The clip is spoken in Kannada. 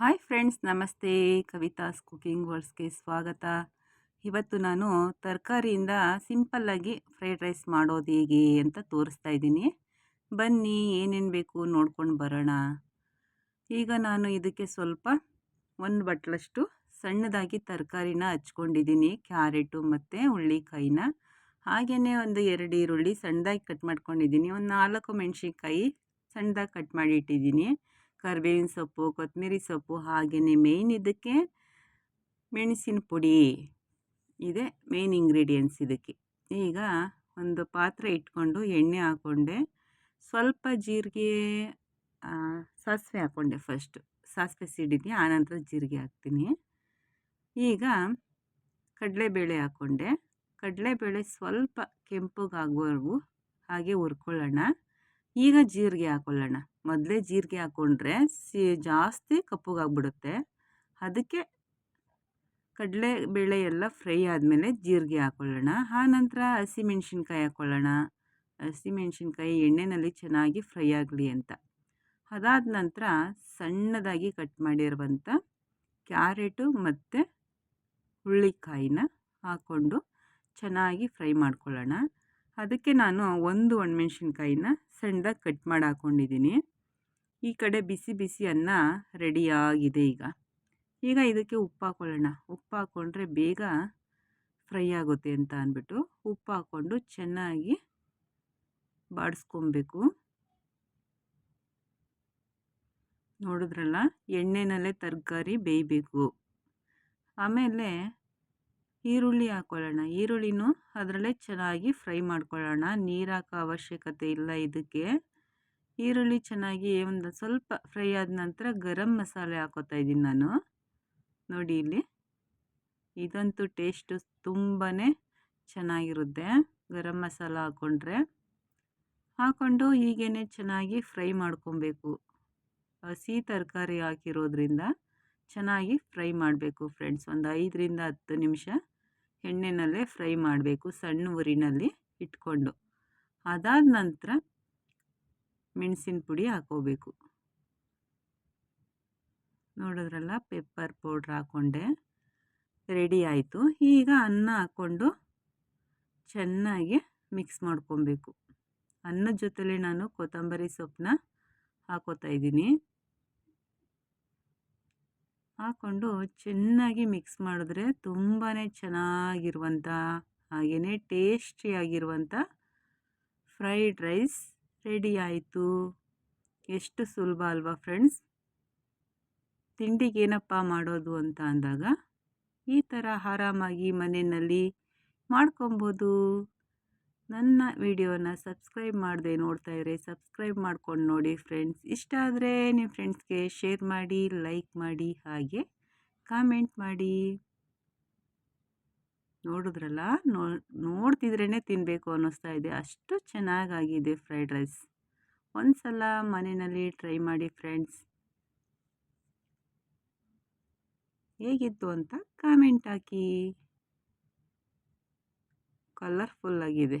ಹಾಯ್ ಫ್ರೆಂಡ್ಸ್ ನಮಸ್ತೆ. ಕವಿತಾಸ್ ಕುಕಿಂಗ್ ವರ್ಡ್ಸ್ಗೆ ಸ್ವಾಗತ. ಇವತ್ತು ನಾನು ತರಕಾರಿಯಿಂದ ಸಿಂಪಲ್ಲಾಗಿ ಫ್ರೈಡ್ ರೈಸ್ ಮಾಡೋದು ಹೇಗೆ ಅಂತ ತೋರಿಸ್ತಾ ಇದ್ದೀನಿ. ಬನ್ನಿ, ಏನೇನು ಬೇಕು ನೋಡ್ಕೊಂಡು ಬರೋಣ. ಈಗ ನಾನು ಇದಕ್ಕೆ ಸ್ವಲ್ಪ ಒಂದು ಬಟ್ಲಷ್ಟು ಸಣ್ಣದಾಗಿ ತರಕಾರಿನ ಹಚ್ಕೊಂಡಿದ್ದೀನಿ. ಕ್ಯಾರೆಟು ಮತ್ತು ಹುಳ್ಳಿಕಾಯಿನ. ಹಾಗೆಯೇ ಒಂದು ಎರಡು ಈರುಳ್ಳಿ ಸಣ್ಣದಾಗಿ ಕಟ್ ಮಾಡ್ಕೊಂಡಿದ್ದೀನಿ. ಒಂದು ನಾಲ್ಕು ಮೆಣಸಿನ್ಕಾಯಿ ಸಣ್ಣದಾಗಿ ಕಟ್ ಮಾಡಿ ಇಟ್ಟಿದ್ದೀನಿ. ಕರಿಬೇವಿನ ಸೊಪ್ಪು, ಕೊತ್ತಂಬರಿ ಸೊಪ್ಪು ಹಾಗೆಯೇ ಮೇಯ್ನ್ ಇದಕ್ಕೆ ಮೆಣಸಿನ ಪುಡಿ ಇದೆ ಮೇಯ್ನ್ ಇಂಗ್ರೀಡಿಯೆಂಟ್ಸ್ ಇದಕ್ಕೆ. ಈಗ ಒಂದು ಪಾತ್ರೆ ಇಟ್ಕೊಂಡು ಎಣ್ಣೆ ಹಾಕ್ಕೊಂಡೆ ಸ್ವಲ್ಪ ಜೀರಿಗೆ ಸಾಸಿವೆ ಹಾಕ್ಕೊಂಡೆ ಫಸ್ಟು ಸಾಸಿವೆ ಸಿಡಿದು ಆನಂತರ ಜೀರಿಗೆ ಹಾಕ್ತೀನಿ. ಈಗ ಕಡಲೆಬೇಳೆ ಹಾಕ್ಕೊಂಡೆ ಕಡಲೆಬೇಳೆ ಸ್ವಲ್ಪ ಕೆಂಪಗಾಗುವವರೆಗೂ ಹಾಗೆ ಹುರ್ಕೊಳ್ಳೋಣ. ಈಗ ಜೀರಿಗೆ ಹಾಕೊಳ್ಳೋಣ. ಮೊದಲೇ ಜೀರಿಗೆ ಹಾಕ್ಕೊಂಡ್ರೆ ಸಿ, ಜಾಸ್ತಿ ಕಪ್ಪಗಾಗ್ಬಿಡುತ್ತೆ. ಅದಕ್ಕೆ ಕಡಲೆ ಬೇಳೆ ಎಲ್ಲ ಫ್ರೈ ಆದಮೇಲೆ ಜೀರಿಗೆ ಹಾಕ್ಕೊಳ್ಳೋಣ ಆನಂತರ ಹಸಿಮೆಣ್ಸಿನ್ಕಾಯಿ ಹಾಕ್ಕೊಳ್ಳೋಣ ಹಸಿಮೆಣ್ಸಿನ್ಕಾಯಿ ಎಣ್ಣೆಯಲ್ಲಿ ಚೆನ್ನಾಗಿ ಫ್ರೈ ಆಗಲಿ ಅಂತ. ಅದಾದ ನಂತರ ಸಣ್ಣದಾಗಿ ಕಟ್ ಮಾಡಿರುವಂಥ ಕ್ಯಾರೆಟು ಮತ್ತು ಹುಳ್ಳಿಕಾಯಿನ ಹಾಕ್ಕೊಂಡು ಚೆನ್ನಾಗಿ ಫ್ರೈ ಮಾಡ್ಕೊಳ್ಳೋಣ. ಅದಕ್ಕೆ ನಾನು ಒಂದು ಒಣಮೆಣ್ಸಿನ್ಕಾಯಿನ ಸಣ್ಣದಾಗಿ ಕಟ್ ಮಾಡಿ ಹಾಕ್ಕೊಂಡಿದ್ದೀನಿ ಈ ಕಡೆ ಬಿಸಿ ಬಿಸಿ ಅನ್ನ ರೆಡಿಯಾಗಿದೆ ಈಗ. ಈಗ ಇದಕ್ಕೆ ಉಪ್ಪು ಹಾಕ್ಕೊಳ್ಳೋಣ ಉಪ್ಪು ಹಾಕ್ಕೊಂಡ್ರೆ ಬೇಗ ಫ್ರೈ ಆಗುತ್ತೆ ಅಂತ ಅಂದ್ಬಿಟ್ಟು ಉಪ್ಪು ಹಾಕ್ಕೊಂಡು ಚೆನ್ನಾಗಿ ಬಾಡಿಸ್ಕೊಬೇಕು. ನೋಡಿದ್ರಲ್ಲ? ಎಣ್ಣೆನಲ್ಲೇ ತರಕಾರಿ ಬೇಯಬೇಕು. ಆಮೇಲೆ ಈರುಳ್ಳಿ ಹಾಕ್ಕೊಳ್ಳೋಣ ಈರುಳ್ಳಿನೂ ಅದರಲ್ಲೇ ಚೆನ್ನಾಗಿ ಫ್ರೈ ಮಾಡ್ಕೊಳ್ಳೋಣ. ನೀರು ಹಾಕೋ ಅವಶ್ಯಕತೆ ಇಲ್ಲ ಇದಕ್ಕೆ. ಈರುಳ್ಳಿ ಚೆನ್ನಾಗಿ ಒಂದು ಸ್ವಲ್ಪ ಫ್ರೈ ಆದ ನಂತರ ಗರಂ ಮಸಾಲೆ ಹಾಕೋತಾ ಇದ್ದೀನಿ ನಾನು. ನೋಡಿ ಇಲ್ಲಿ. ಇದಂತೂ ಟೇಸ್ಟು ತುಂಬಾ ಚೆನ್ನಾಗಿರುತ್ತೆ. ಗರಂ ಮಸಾಲ ಹಾಕ್ಕೊಂಡ್ರೆ ಹಾಕ್ಕೊಂಡು ಹೀಗೇ ಚೆನ್ನಾಗಿ ಫ್ರೈ ಮಾಡ್ಕೊಬೇಕು. ಹಸಿ ತರಕಾರಿ ಹಾಕಿರೋದ್ರಿಂದ ಚೆನ್ನಾಗಿ ಫ್ರೈ ಮಾಡಬೇಕು ಫ್ರೆಂಡ್ಸ್. ಒಂದು ಐದರಿಂದ ಹತ್ತು ನಿಮಿಷ ಎಣ್ಣೆನಲ್ಲೇ ಫ್ರೈ ಮಾಡಬೇಕು, ಸಣ್ಣ ಉರಿನಲ್ಲಿ ಇಟ್ಕೊಂಡು. ಅದಾದ ನಂತರ ಮೆಣಸಿನ ಪುಡಿ ಹಾಕೋಬೇಕು. ನೋಡಿದ್ರಲ್ಲ, ಪೆಪ್ಪರ್ ಪೌಡ್ರ್ ಹಾಕ್ಕೊಂಡೆ ರೆಡಿ ಆಯಿತು. ಈಗ ಅನ್ನ ಹಾಕ್ಕೊಂಡು ಚೆನ್ನಾಗಿ ಮಿಕ್ಸ್ ಮಾಡ್ಕೊಬೇಕು. ಅನ್ನದ ಜೊತೆಲಿ ನಾನು ಕೊತ್ತಂಬರಿ ಸೊಪ್ಪನ್ನ ಹಾಕೋತಾ ಇದ್ದೀನಿ. ಹಾಕ್ಕೊಂಡು ಚೆನ್ನಾಗಿ ಮಿಕ್ಸ್ ಮಾಡಿದ್ರೆ ತುಂಬಾ ಚೆನ್ನಾಗಿರುವಂಥ ಹಾಗೆಯೇ ಟೇಸ್ಟಿಯಾಗಿರುವಂಥ ಫ್ರೈಡ್ ರೈಸ್ ರೆಡಿ ಆಯಿತು. ಎಷ್ಟು ಸುಲಭ ಅಲ್ವಾ ಫ್ರೆಂಡ್ಸ್? ತಿಂಡಿಗೆ ಏನಪ್ಪ ಮಾಡೋದು ಅಂತ ಅಂದಾಗ ಈ ಥರ ಆರಾಮಾಗಿ ಮನೆಯಲ್ಲಿ ಮಾಡ್ಕೊಬೋದು. ನನ್ನ ವಿಡಿಯೋನ ಸಬ್ಸ್ಕ್ರೈಬ್ ಮಾಡದೆ ನೋಡ್ತಾ ಇದ್ರೆ ಸಬ್ಸ್ಕ್ರೈಬ್ ಮಾಡ್ಕೊಂಡು ನೋಡಿ ಫ್ರೆಂಡ್ಸ್. ಇಷ್ಟ ಆದರೆ ನಿಮ್ಮ ಫ್ರೆಂಡ್ಸ್ಗೆ ಶೇರ್ ಮಾಡಿ, ಲೈಕ್ ಮಾಡಿ, ಹಾಗೆ ಕಾಮೆಂಟ್ ಮಾಡಿ. ನೋಡಿದ್ರಲ್ಲ? ನೋ ನೋಡ್ತಿದ್ರೇ ತಿನ್ನಬೇಕು ಅನ್ನಿಸ್ತಾ ಇದೆ. ಅಷ್ಟು ಚೆನ್ನಾಗಾಗಿದೆ ಫ್ರೈಡ್ ರೈಸ್. ಒಂದು ಸಲ ಮನೆಯಲ್ಲಿ ಟ್ರೈ ಮಾಡಿ ಫ್ರೆಂಡ್ಸ್. ಹೇಗಿತ್ತು ಅಂತ ಕಾಮೆಂಟ್ ಹಾಕಿ. ಕಲರ್ಫುಲ್ಲಾಗಿದೆ.